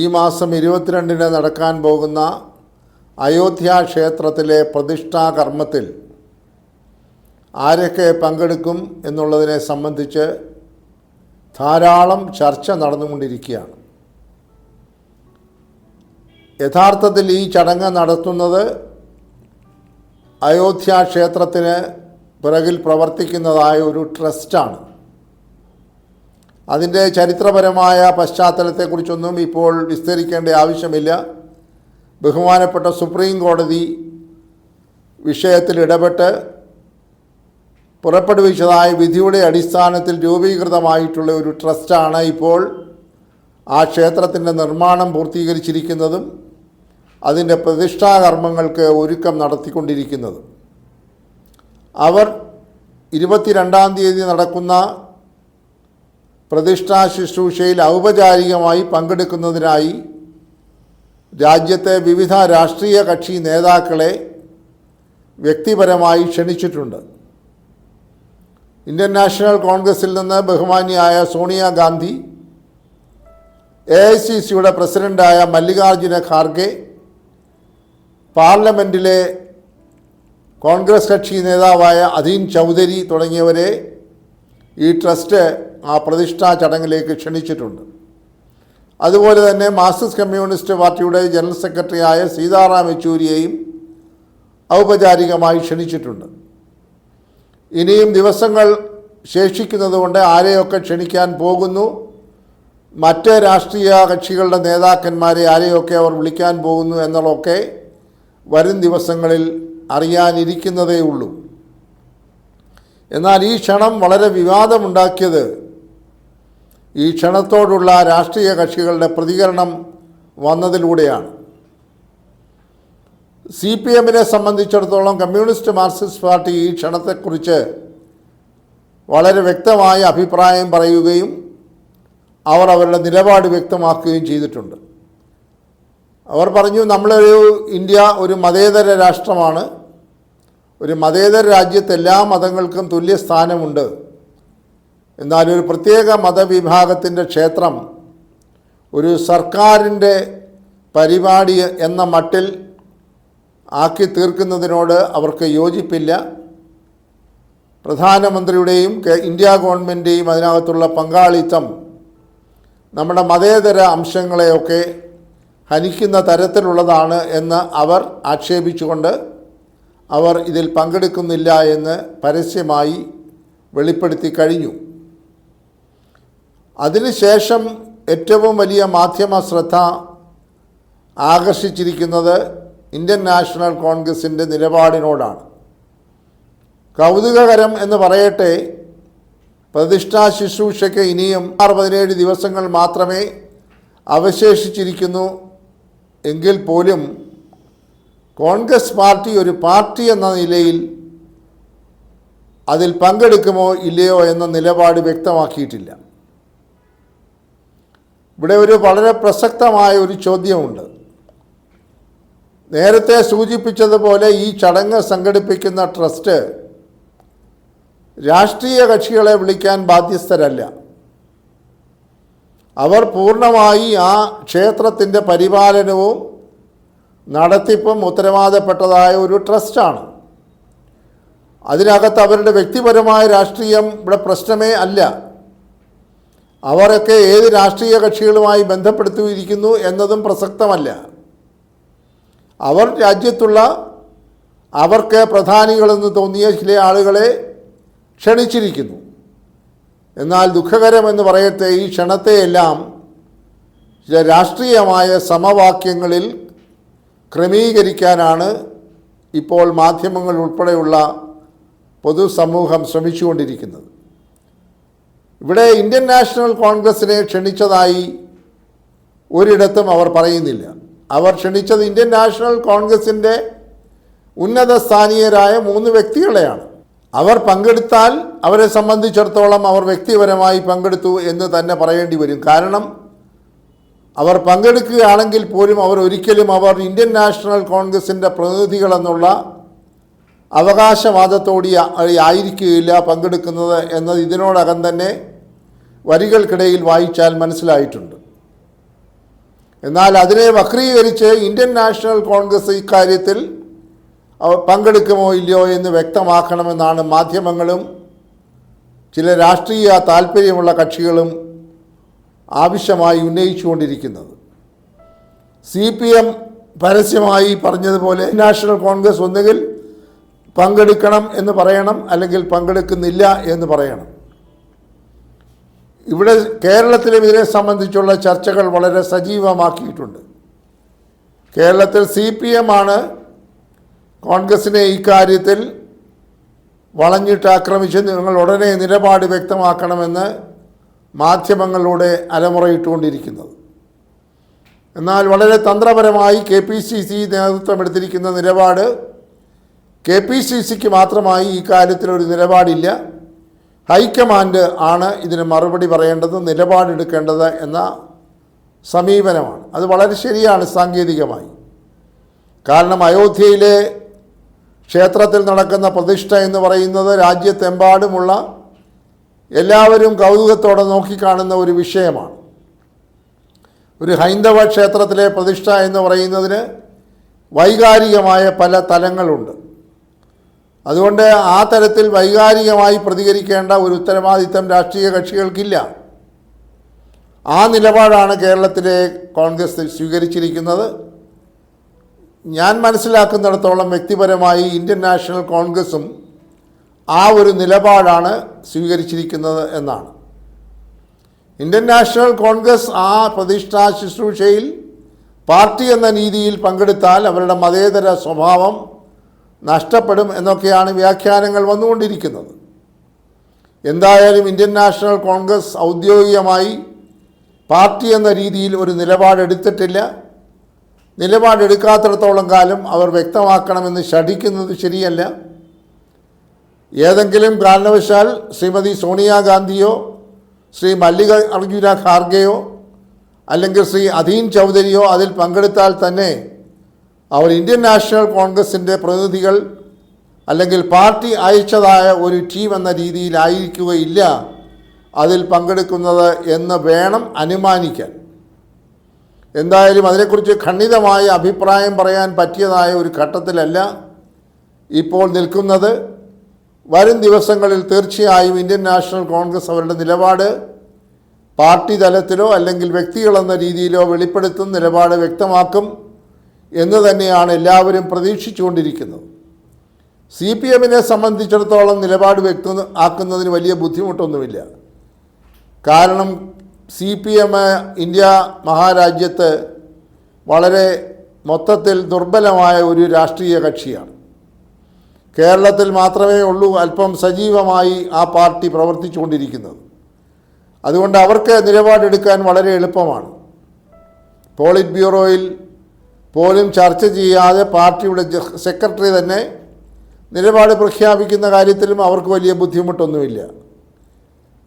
ഈ മാസം ഇരുപത്തിരണ്ടിന് നടക്കാൻ പോകുന്ന അയോധ്യ ക്ഷേത്രത്തിലെ പ്രതിഷ്ഠാ കർമ്മത്തിൽ ആരൊക്കെ പങ്കെടുക്കും എന്നുള്ളതിനെ സംബന്ധിച്ച് ധാരാളം ചർച്ച നടന്നുകൊണ്ടിരിക്കുകയാണ്. യഥാർത്ഥത്തിൽ ഈ ചടങ്ങ് നടത്തുന്നത് അയോധ്യ ക്ഷേത്രത്തിന് പിറകിൽ പ്രവർത്തിക്കുന്നതായ ഒരു ട്രസ്റ്റാണ്. അതിന്റെ ചരിത്രപരമായ പശ്ചാത്തലത്തെക്കുറിച്ചൊന്നും ഇപ്പോൾ വിസ്തരിക്കേണ്ട ആവശ്യമില്ല. ബഹുമാനപ്പെട്ട സുപ്രീം കോടതി വിഷയത്തിൽ ഇടപെട്ട് പുറപ്പെടുവിച്ചതായ വിധിയുടെ അടിസ്ഥാനത്തിൽ രൂപീകൃതമായിട്ടുള്ള ഒരു ട്രസ്റ്റാണ് ഇപ്പോൾ ആ ക്ഷേത്രത്തിന്റെ നിർമ്മാണം പൂർത്തീകരിച്ചിരിക്കുന്നതും അതിന്റെ പ്രതിഷ്ഠാകർമ്മങ്ങൾക്ക് ഒരുക്കം നടത്തിക്കൊണ്ടിരിക്കുന്നതും. അവർ ഇരുപത്തിരണ്ടാം തീയതി നടക്കുന്ന പ്രതിഷ്ഠാ ശുശ്രൂഷയിൽ ഔപചാരികമായി പങ്കെടുക്കുന്നതിനായി രാജ്യത്തെ വിവിധ രാഷ്ട്രീയ കക്ഷി നേതാക്കളെ വ്യക്തിപരമായി ക്ഷണിച്ചിട്ടുണ്ട്. ഇന്ത്യൻ നാഷണൽ കോൺഗ്രസിൽ നിന്ന് ബഹുമാനിയായ സോണിയാഗാന്ധി എ ഐ സി സിയുടെ പ്രസിഡന്റായ മല്ലികാർജുന ഖാർഗെ പാർലമെന്റിലെ കോൺഗ്രസ് കക്ഷി നേതാവായ അധീൻ ചൗധരി തുടങ്ങിയവരെ ഈ ട്രസ്റ്റ് ആ പ്രതിഷ്ഠാ ചടങ്ങിലേക്ക് ക്ഷണിച്ചിട്ടുണ്ട്. അതുപോലെ തന്നെ മാർക്സിസ്റ്റ് കമ്മ്യൂണിസ്റ്റ് പാർട്ടിയുടെ ജനറൽ സെക്രട്ടറിയായ സീതാറാം യെച്ചൂരിയെയും ഔപചാരികമായി ക്ഷണിച്ചിട്ടുണ്ട്. ഇനിയും ദിവസങ്ങൾ ശേഷിക്കുന്നതുകൊണ്ട് ആരെയൊക്കെ ക്ഷണിക്കാൻ പോകുന്നു മറ്റ് രാഷ്ട്രീയ കക്ഷികളുടെ നേതാക്കന്മാരെ ആരെയൊക്കെ അവർ വിളിക്കാൻ പോകുന്നു എന്നുള്ളതൊക്കെ വരും ദിവസങ്ങളിൽ അറിയാനിരിക്കുന്നതേ ഉള്ളൂ എന്നാൽ ഈ ക്ഷണം വളരെ വിവാദമുണ്ടാക്കിയത്. ഈ ക്ഷണത്തോടുള്ള രാഷ്ട്രീയ കക്ഷികളുടെ പ്രതികരണം വന്നതിലൂടെയാണ്. സി പി എമ്മിനെ സംബന്ധിച്ചിടത്തോളം കമ്മ്യൂണിസ്റ്റ് മാർക്സിസ്റ്റ് പാർട്ടി ഈ ക്ഷണത്തെക്കുറിച്ച് വളരെ വ്യക്തമായ അഭിപ്രായം പറയുകയും അവർ അവരുടെ നിലപാട് വ്യക്തമാക്കുകയും ചെയ്തിട്ടുണ്ട്. അവർ പറഞ്ഞു നമ്മളൊരു ഇന്ത്യ ഒരു മതേതര രാഷ്ട്രമാണ്. ഒരു മതേതര രാജ്യത്ത് എല്ലാ മതങ്ങൾക്കും തുല്യ സ്ഥാനമുണ്ട്. എന്നാൽ ഒരു പ്രത്യേക മതവിഭാഗത്തിന്റെ ക്ഷേത്രം ഒരു സർക്കാരിന്റെ പരിപാടി എന്ന മട്ടിൽ ആക്കി തീർക്കുന്നതിനോട് അവർക്ക് യോജിപ്പില്ല. പ്രധാനമന്ത്രിയുടെയും ഇന്ത്യ ഗവൺമെന്റേയും അതിനകത്തുള്ള പങ്കാളിത്തം നമ്മുടെ മതേതര അംശങ്ങളെയൊക്കെ ഹനിക്കുന്ന തരത്തിലുള്ളതാണ് എന്ന് അവർ ആക്ഷേപിച്ചുകൊണ്ട് അവർ ഇതിൽ പങ്കെടുക്കുന്നില്ല എന്ന് പരസ്യമായി വെളിപ്പെടുത്തി കഴിഞ്ഞു. അതിനുശേഷം ഏറ്റവും വലിയ മാധ്യമ ശ്രദ്ധ ആകർഷിച്ചിരിക്കുന്നത് ഇന്ത്യൻ നാഷണൽ കോൺഗ്രസിന്റെ നിലപാടിനോടാണ്. കൗതുകകരം എന്ന് പറയട്ടെ പ്രതിഷ്ഠാ ശുശ്രൂഷയ്ക്ക് ഇനിയും ആറ് പതിനേഴ് ദിവസങ്ങൾ മാത്രമേ അവശേഷിച്ചിരിക്കുന്നു എങ്കിൽ പോലും കോൺഗ്രസ് പാർട്ടി ഒരു പാർട്ടി എന്ന നിലയിൽ അതിൽ പങ്കെടുക്കുമോ ഇല്ലയോ എന്ന നിലപാട് വ്യക്തമാക്കിയിട്ടില്ല. ഇവിടെ ഒരു വളരെ പ്രസക്തമായ ഒരു ചോദ്യമുണ്ട്. നേരത്തെ സൂചിപ്പിച്ചതുപോലെ ഈ ചടങ്ങ് സംഘടിപ്പിക്കുന്ന ട്രസ്റ്റ് രാഷ്ട്രീയ കക്ഷികളെ വിളിക്കാൻ ബാധ്യസ്ഥരല്ല. അവർ പൂർണമായി ആ ക്ഷേത്രത്തിന്റെ പരിപാലനവും നടത്തിപ്പും ഉത്തരവാദപ്പെട്ടതായ ഒരു ട്രസ്റ്റാണ്. അതിനകത്ത് അവരുടെ വ്യക്തിപരമായ രാഷ്ട്രീയം ഇവിടെ പ്രശ്നമേ അല്ല. അവരൊക്കെ ഏത് രാഷ്ട്രീയ കക്ഷികളുമായി ബന്ധപ്പെടുത്തിയിരിക്കുന്നു എന്നതും പ്രസക്തമല്ല. അവർ രാജ്യത്തുള്ള അവർക്ക് പ്രധാനികളെന്ന് തോന്നിയ ചില ആളുകളെ ക്ഷണിച്ചിരിക്കുന്നു. എന്നാൽ ദുഃഖകരമെന്ന് പറയട്ടെ ഈ ക്ഷണത്തെയെല്ലാം ചില രാഷ്ട്രീയമായ സമവാക്യങ്ങളിൽ ക്രമീകരിക്കാനാണ് ഇപ്പോൾ മാധ്യമങ്ങൾ ഉൾപ്പെടെയുള്ള പൊതുസമൂഹം ശ്രമിച്ചുകൊണ്ടിരിക്കുന്നത്. ഇവിടെ ഇന്ത്യൻ നാഷണൽ കോൺഗ്രസിനെ ക്ഷണിച്ചതായി ഒരിടത്തും അവർ പറയുന്നില്ല. അവർ ക്ഷണിച്ചത് ഇന്ത്യൻ നാഷണൽ കോൺഗ്രസിന്റെ ഉന്നത സ്ഥാനീയരായ മൂന്ന് വ്യക്തികളെയാണ്. അവർ പങ്കെടുത്താൽ അവരെ സംബന്ധിച്ചിടത്തോളം അവർ വ്യക്തിപരമായി പങ്കെടുത്തു എന്ന് തന്നെ പറയേണ്ടി വരും. കാരണം അവർ പങ്കെടുക്കുകയാണെങ്കിൽ പോലും അവർ ഒരിക്കലും അവർ ഇന്ത്യൻ നാഷണൽ കോൺഗ്രസിന്റെ പ്രതിനിധികളെന്നുള്ള അവകാശവാദത്തോടി ആയിരിക്കുകയില്ല പങ്കെടുക്കുന്നത് എന്നത് ഇതിനോടകം തന്നെ വരികൾക്കിടയിൽ വായിച്ചാൽ മനസ്സിലായിട്ടുണ്ട്. എന്നാൽ അതിനെ വക്രീകരിച്ച് ഇന്ത്യൻ നാഷണൽ കോൺഗ്രസ് ഇക്കാര്യത്തിൽ പങ്കെടുക്കുമോ ഇല്ലയോ എന്ന് വ്യക്തമാക്കണമെന്നാണ് മാധ്യമങ്ങളും ചില രാഷ്ട്രീയ താല്പര്യമുള്ള കക്ഷികളും ആവശ്യമായി ഉന്നയിച്ചുകൊണ്ടിരിക്കുന്നത്. സി പി എം പരസ്യമായി പറഞ്ഞതുപോലെ നാഷണൽ കോൺഗ്രസ് ഒന്നുകിൽ പങ്കെടുക്കണം എന്ന് പറയണം അല്ലെങ്കിൽ പങ്കെടുക്കുന്നില്ല എന്ന് പറയണം. ഇവിടെ കേരളത്തിലും ഇതിനെ സംബന്ധിച്ചുള്ള ചർച്ചകൾ വളരെ സജീവമാക്കിയിട്ടുണ്ട്. കേരളത്തിൽ സി പി എം ആണ് കോൺഗ്രസിനെ ഇക്കാര്യത്തിൽ വളഞ്ഞിട്ട് ആക്രമിച്ച് നിങ്ങൾ ഉടനെ നിലപാട് വ്യക്തമാക്കണമെന്ന് മാധ്യമങ്ങളിലൂടെ അലമുറയിട്ടുകൊണ്ടിരിക്കുന്നത്. എന്നാൽ വളരെ തന്ത്രപരമായി കെ പി സി സി നേതൃത്വം എടുത്തിരിക്കുന്ന നിലപാട് കെ പി സി സിക്ക് മാത്രമായി ഈ കാര്യത്തിൽ ഒരു നിലപാടില്ല. ഹൈക്കമാൻഡ് ആണ് ഇതിന് മറുപടി പറയേണ്ടത് നിലപാടെടുക്കേണ്ടത് എന്ന സമീപനമാണ്. അത് വളരെ ശരിയാണ് സാങ്കേതികമായി. കാരണം അയോധ്യയിലെ ക്ഷേത്രത്തിൽ നടക്കുന്ന പ്രതിഷ്ഠ എന്ന് പറയുന്നത് രാജ്യത്തെമ്പാടുമുള്ള എല്ലാവരും കൗതുകത്തോടെ നോക്കിക്കാണുന്ന ഒരു വിഷയമാണ്. ഒരു ഹൈന്ദവ ക്ഷേത്രത്തിലെ പ്രതിഷ്ഠ എന്ന് പറയുന്നതിന് വൈകാരികമായ പല തലങ്ങളുണ്ട്. അതുകൊണ്ട് ആ തരത്തിൽ വൈകാരികമായി പ്രതികരിക്കേണ്ട ഒരു ഉത്തരവാദിത്തം രാഷ്ട്രീയ കക്ഷികൾക്കില്ല. ആ നിലപാടാണ് കേരളത്തിലെ കോൺഗ്രസ് സ്വീകരിച്ചിരിക്കുന്നത്. ഞാൻ മനസ്സിലാക്കുന്നിടത്തോളം വ്യക്തിപരമായി ഇന്ത്യൻ നാഷണൽ കോൺഗ്രസും ആ ഒരു നിലപാടാണ് സ്വീകരിച്ചിരിക്കുന്നത് എന്നാണ്. ഇന്ത്യൻ നാഷണൽ കോൺഗ്രസ് ആ പ്രതിഷ്ഠാ ശുശ്രൂഷയിൽ പാർട്ടി എന്ന രീതിയിൽ പങ്കെടുത്താൽ അവരുടെ മതേതര സ്വഭാവം നഷ്ടപ്പെടും എന്നൊക്കെയാണ് വ്യാഖ്യാനങ്ങൾ വന്നുകൊണ്ടിരിക്കുന്നത്. എന്തായാലും ഇന്ത്യൻ നാഷണൽ കോൺഗ്രസ് ഔദ്യോഗികമായി പാർട്ടി എന്ന രീതിയിൽ ഒരു നിലപാടെടുത്തിട്ടില്ല. നിലപാടെടുക്കാത്തിടത്തോളം കാലം അവർ വ്യക്തമാക്കണമെന്ന് ശഠിക്കുന്നത് ശരിയല്ല. ഏതെങ്കിലും കാരണവശാൽ ശ്രീമതി സോണിയാഗാന്ധിയോ ശ്രീ മല്ലിക അർജുന ഖാർഗെയോ അല്ലെങ്കിൽ ശ്രീ അധീൻ ചൗധരിയോ അതിൽ പങ്കെടുത്താൽ തന്നെ അവർ ഇന്ത്യൻ നാഷണൽ കോൺഗ്രസിന്റെ പ്രതിനിധികൾ അല്ലെങ്കിൽ പാർട്ടി അയച്ചതായ ഒരു ടീം എന്ന രീതിയിലായിരിക്കുകയില്ല അതിൽ പങ്കെടുക്കുന്നത് എന്ന് വേണം അനുമാനിക്കാൻ. എന്തായാലും അതിനെക്കുറിച്ച് ഖണ്ഡിതമായ അഭിപ്രായം പറയാൻ പറ്റിയതായ ഒരു ഘട്ടത്തിലല്ല ഇപ്പോൾ നിൽക്കുന്നത്. വരും ദിവസങ്ങളിൽ തീർച്ചയായും ഇന്ത്യൻ നാഷണൽ കോൺഗ്രസ് അവരുടെ നിലപാട് പാർട്ടി തലത്തിലോ അല്ലെങ്കിൽ വ്യക്തികളെന്ന രീതിയിലോ വെളിപ്പെടുത്തും നിലപാട് വ്യക്തമാക്കും എന്ന് തന്നെയാണ് എല്ലാവരും പ്രതീക്ഷിച്ചുകൊണ്ടിരിക്കുന്നത്. സി പി എമ്മിനെ സംബന്ധിച്ചിടത്തോളം നിലപാട് വ്യക്ത ആക്കുന്നതിന് വലിയ ബുദ്ധിമുട്ടൊന്നുമില്ല. കാരണം സി പി എം ഇന്ത്യ മഹാരാജ്യത്ത് വളരെ മൊത്തത്തിൽ ദുർബലമായ ഒരു രാഷ്ട്രീയ കക്ഷിയാണ്. കേരളത്തിൽ മാത്രമേ ഉള്ളൂ അല്പം സജീവമായി ആ പാർട്ടി പ്രവർത്തിച്ചുകൊണ്ടിരിക്കുന്നത്. അതുകൊണ്ട് അവർക്ക് നിലപാടെടുക്കാൻ വളരെ എളുപ്പമാണ്. പോളിറ്റ് ബ്യൂറോയിൽ പോലും ചർച്ച ചെയ്യാതെ പാർട്ടിയുടെ സെക്രട്ടറി തന്നെ നിലപാട് പ്രഖ്യാപിക്കുന്ന കാര്യത്തിലും അവർക്ക് വലിയ ബുദ്ധിമുട്ടൊന്നുമില്ല.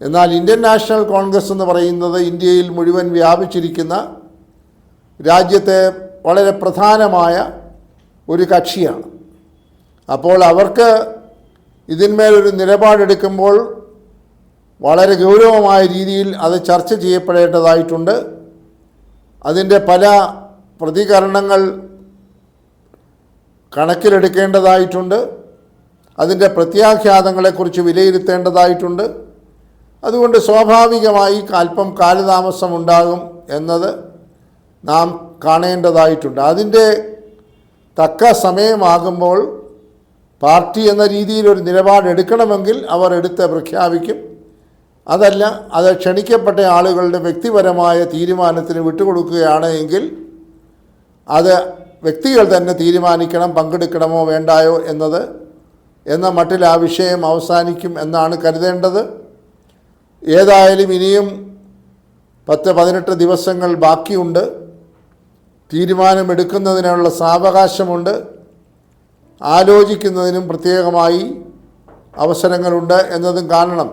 എന്നാൽ ഇന്ത്യൻ നാഷണൽ കോൺഗ്രസ് എന്ന് പറയുന്നത് ഇന്ത്യയിൽ മുഴുവൻ വ്യാപിച്ചിരിക്കുന്ന രാജ്യത്തെ വളരെ പ്രധാനമായ ഒരു കക്ഷിയാണ്. അപ്പോൾ അവർക്ക് ഇതിന്മേലൊരു നിലപാടെടുക്കുമ്പോൾ വളരെ ഗൗരവമായ രീതിയിൽ അത് ചർച്ച ചെയ്യപ്പെടേണ്ടതായിട്ടുണ്ട്. അതിന്റെ പല പ്രതികരണങ്ങൾ കണക്കിലെടുക്കേണ്ടതായിട്ടുണ്ട്. അതിന്റെ പ്രത്യാഘാതങ്ങളെക്കുറിച്ച് വിലയിരുത്തേണ്ടതായിട്ടുണ്ട്. അതുകൊണ്ട് സ്വാഭാവികമായി അല്പം കാലതാമസം ഉണ്ടാകും എന്നത് നാം കാണേണ്ടതായിട്ടുണ്ട്. അതിന്റെ തക്ക സമയമാകുമ്പോൾ പാർട്ടി എന്ന രീതിയിൽ ഒരു നിലപാടെടുക്കണമെങ്കിൽ അവർ എടുത്ത് പ്രഖ്യാപിക്കും. അതല്ല അത് ക്ഷണിക്കപ്പെട്ട ആളുകളുടെ വ്യക്തിപരമായ തീരുമാനത്തിന് വിട്ടുകൊടുക്കുകയാണ് എങ്കിൽ അത് വ്യക്തികൾ തന്നെ തീരുമാനിക്കണം പങ്കെടുക്കണമോ വേണ്ടായോ എന്നത് എന്ന മട്ടിൽ ആ വിഷയം അവസാനിക്കും എന്നാണ് കരുതേണ്ടത്. ഏതായാലും ഇനിയും പത്ത് പതിനെട്ട് ദിവസങ്ങൾ ബാക്കിയുണ്ട്. തീരുമാനമെടുക്കുന്നതിനുള്ള സാവകാശമുണ്ട്. ആലോചിക്കുന്നതിനും പ്രത്യേകമായി അവസരങ്ങളുണ്ട് എന്നതും കാരണം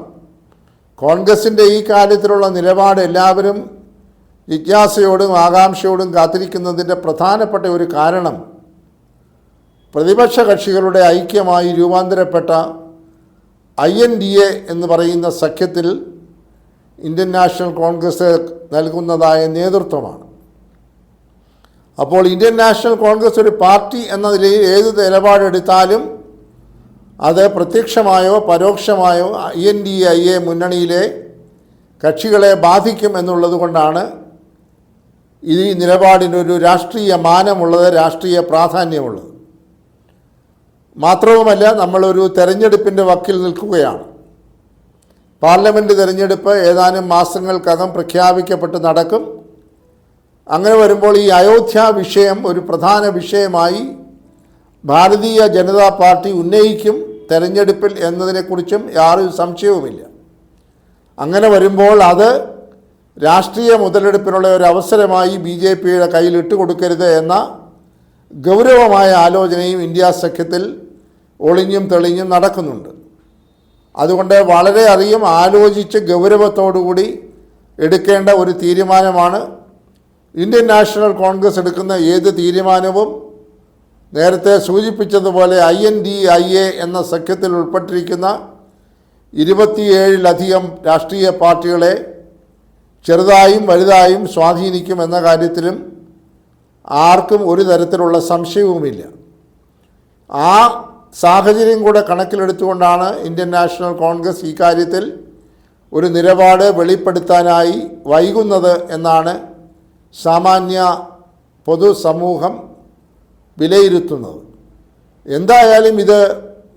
കോൺഗ്രസിന്റെ ഈ കാര്യത്തിലുള്ള നിലപാട് എല്ലാവരും ജിജ്ഞാസയോടും ആകാംക്ഷയോടും കാത്തിരിക്കുന്നതിന്റെ പ്രധാനപ്പെട്ട ഒരു കാരണം പ്രതിപക്ഷ കക്ഷികളുടെ ഐക്യമായി രൂപാന്തരപ്പെട്ട ഐ എൻ ഡി എ എന്ന് പറയുന്ന സഖ്യത്തിൽ ഇന്ത്യൻ നാഷണൽ കോൺഗ്രസ് നൽകുന്നതായ നേതൃത്വമാണ്. അപ്പോൾ ഇന്ത്യൻ നാഷണൽ കോൺഗ്രസ് ഒരു പാർട്ടി എന്ന നിലയിൽ ഏത് നിലപാടെടുത്താലും അത് പ്രത്യക്ഷമായോ പരോക്ഷമായോ I N D I A മുന്നണിയിലെ കക്ഷികളെ ബാധിക്കും എന്നുള്ളത് കൊണ്ടാണ് ഈ നിലപാടിനൊരു രാഷ്ട്രീയ മാനമുള്ളത് രാഷ്ട്രീയ പ്രാധാന്യമുള്ളത്. മാത്രവുമല്ല നമ്മളൊരു തെരഞ്ഞെടുപ്പിന്റെ വക്കിൽ നിൽക്കുകയാണ്. പാർലമെന്റ് തിരഞ്ഞെടുപ്പ് ഏതാനും മാസങ്ങൾക്കകം പ്രഖ്യാപിക്കപ്പെട്ട് നടക്കും. അങ്ങനെ വരുമ്പോൾ ഈ അയോധ്യ വിഷയം ഒരു പ്രധാന വിഷയമായി ഭാരതീയ ജനതാ പാർട്ടി ഉന്നയിക്കും തെരഞ്ഞെടുപ്പിൽ എന്നതിനെക്കുറിച്ചും യാതൊരു സംശയവുമില്ല. അങ്ങനെ വരുമ്പോൾ അത് രാഷ്ട്രീയ മുതലെടുപ്പിനുള്ള ഒരു അവസരമായി ബി ജെ പിയുടെ കയ്യിൽ ഇട്ടുകൊടുക്കരുത് എന്ന ഗൗരവമായ ആലോചനയും ഇന്ത്യ സഖ്യത്തിൽ ഒളിഞ്ഞും തെളിഞ്ഞും നടക്കുന്നുണ്ട്. അതുകൊണ്ട് വളരെയധികം ആലോചിച്ച് ഗൗരവത്തോടുകൂടി എടുക്കേണ്ട ഒരു തീരുമാനമാണ് ഇന്ത്യൻ നാഷണൽ കോൺഗ്രസ് എടുക്കുന്ന ഏത് തീരുമാനവും നേരത്തെ സൂചിപ്പിച്ചതുപോലെ I N D I A എന്ന സഖ്യത്തിൽ ഉൾപ്പെട്ടിരിക്കുന്ന ഇരുപത്തിയേഴിലധികം രാഷ്ട്രീയ പാർട്ടികളെ ചെറുതായും വലുതായും സ്വാധീനിക്കും എന്ന കാര്യത്തിലും ആർക്കും ഒരു തരത്തിലുള്ള സംശയവുമില്ല. ആ സാഹചര്യം കൂടെ കണക്കിലെടുത്തുകൊണ്ടാണ് ഇന്ത്യൻ നാഷണൽ കോൺഗ്രസ് ഈ കാര്യത്തിൽ ഒരു നിലപാട് വെളിപ്പെടുത്താനായി വൈകുന്നത് എന്നാണ് സാമാന്യ പൊതുസമൂഹം വിലയിരുത്തുന്നത്. എന്തായാലും ഇത്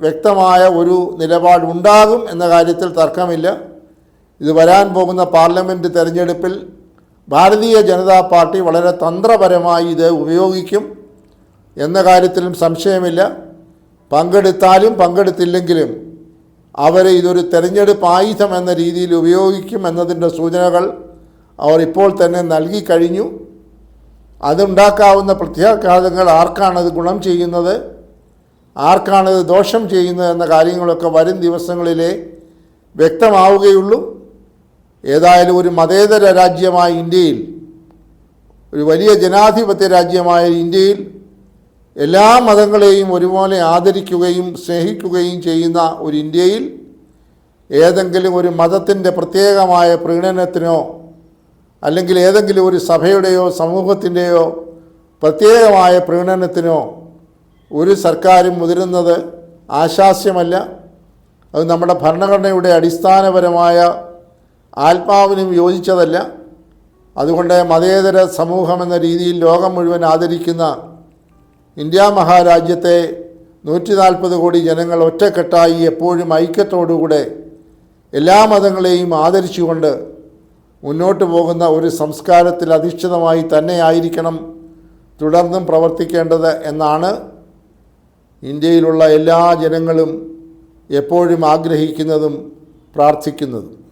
വ്യക്തമായ ഒരു നിലപാടുണ്ടാകും എന്ന കാര്യത്തിൽ തർക്കമില്ല. ഇത് വരാൻ പോകുന്ന പാർലമെന്റ് തെരഞ്ഞെടുപ്പിൽ ഭാരതീയ ജനതാ പാർട്ടി വളരെ തന്ത്രപരമായി ഇത് ഉപയോഗിക്കും എന്ന കാര്യത്തിലും സംശയമില്ല. പങ്കെടുത്താലും പങ്കെടുത്തില്ലെങ്കിലും അവരെ ഇതൊരു തെരഞ്ഞെടുപ്പ് ആയുധം എന്ന രീതിയിൽ ഉപയോഗിക്കും എന്നതിന്റെ സൂചനകൾ അവർ ഇപ്പോൾ തന്നെ നൽകി കഴിഞ്ഞു. അതുണ്ടാക്കാവുന്ന പ്രത്യാഘാതങ്ങൾ ആർക്കാണത് ഗുണം ചെയ്യുന്നത്? ആർക്കാണത് ദോഷം ചെയ്യുന്നത് എന്ന കാര്യങ്ങളൊക്കെ വരും ദിവസങ്ങളിലെ വ്യക്തമാവുകയുള്ളൂ. ഏതായാലും ഒരു മതേതര രാജ്യമായ ഇന്ത്യയിൽ ഒരു വലിയ ജനാധിപത്യ രാജ്യമായ ഇന്ത്യയിൽ എല്ലാ മതങ്ങളെയും ഒരുപോലെ ആദരിക്കുകയും സ്നേഹിക്കുകയും ചെയ്യുന്ന ഒരു ഇന്ത്യയിൽ ഏതെങ്കിലും ഒരു മതത്തിന്റെ പ്രത്യേകമായ പ്രീണനത്തിനോ അല്ലെങ്കിൽ ഏതെങ്കിലും ഒരു സഭയുടെയോ സമൂഹത്തിന്റെയോ പ്രത്യേകമായ പ്രീണനത്തിനോ ഒരു സർക്കാരും മുതിരുന്നത് ആശാസ്യമല്ല. അത് നമ്മുടെ ഭരണഘടനയുടെ അടിസ്ഥാനപരമായ ആത്മാവിനും യോജിച്ചതല്ല. അതുകൊണ്ട് മതേതര സമൂഹം എന്ന രീതിയിൽ ലോകം മുഴുവൻ ആദരിക്കുന്ന ഇന്ത്യ മഹാരാജ്യത്തെ നൂറ്റി നാൽപ്പത് കോടി ജനങ്ങൾ ഒറ്റക്കെട്ടായി എപ്പോഴും ഐക്യത്തോടുകൂടെ എല്ലാ മതങ്ങളെയും ആദരിച്ചുകൊണ്ട് മുന്നോട്ട് പോകുന്ന ഒരു സംസ്കാരത്തിൽ അധിഷ്ഠിതമായി തന്നെയായിരിക്കണം തുടർന്നും പ്രവർത്തിക്കേണ്ടത് എന്നാണ് ഇന്ത്യയിലുള്ള എല്ലാ ജനങ്ങളും എപ്പോഴും ആഗ്രഹിക്കുന്നതും പ്രാർത്ഥിക്കുന്നതും.